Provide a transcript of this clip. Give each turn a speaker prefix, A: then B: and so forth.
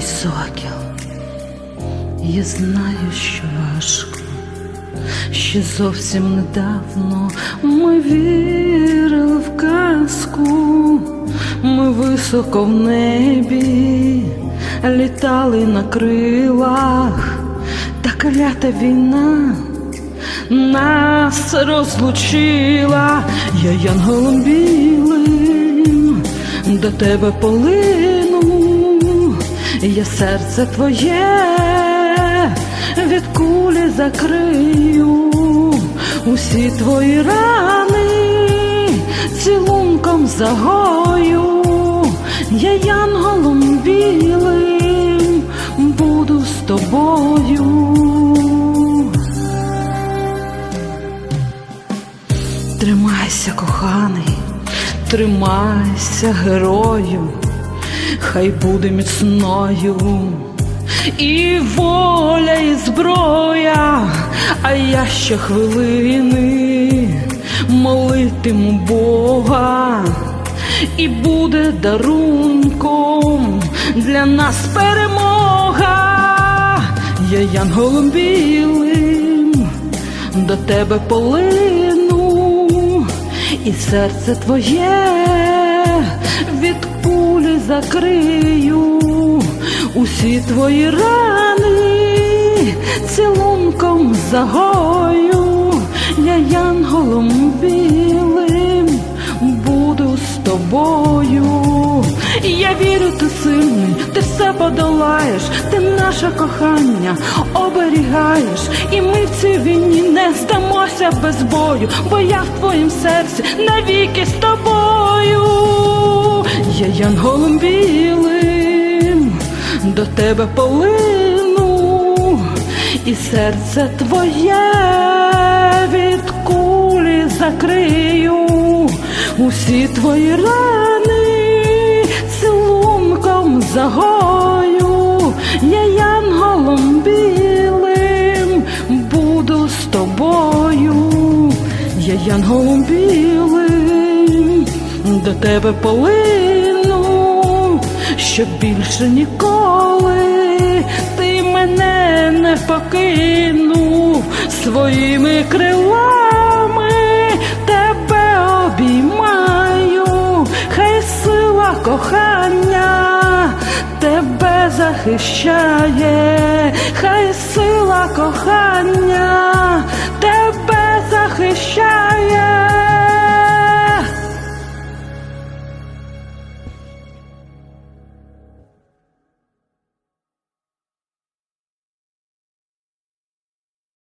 A: сокіл. Я знаю, що важко. Ще зовсім недавно ми вірили в казку, ми високо в небі, літали на крилах, та клята війна нас розлучила, я янголом білим до тебе полину, я серце твоє від кулі закрию. Усі твої рани, цілунком загою, я янголом білим буду з тобою. Тримайся, коханий, тримайся, герою, хай буде міцною. І воля, і зброя, а я ще хвилини молитиму Бога, і буде дарунком для нас перемога. Я янголом білим до тебе полину, і серце твоє від закрию усі твої рани, цілунком загою, я янголом білим буду з тобою. Я вірю, ти сильний, ти все подолаєш, ти наше кохання оберігаєш, і ми в цій війні не здамося без бою, бо я в твоїм серці навіки з тобою. Янголом білим до тебе полину, і серце твоє від кулі закрию, усі твої рани цілунком загою, я янголом білим буду з тобою, я янголом білим до тебе полину, щоб більше ніколи ти мене не покинув своїми крилами тебе обіймаю, хай сила кохання тебе захищає, хай сила кохання тебе захищає.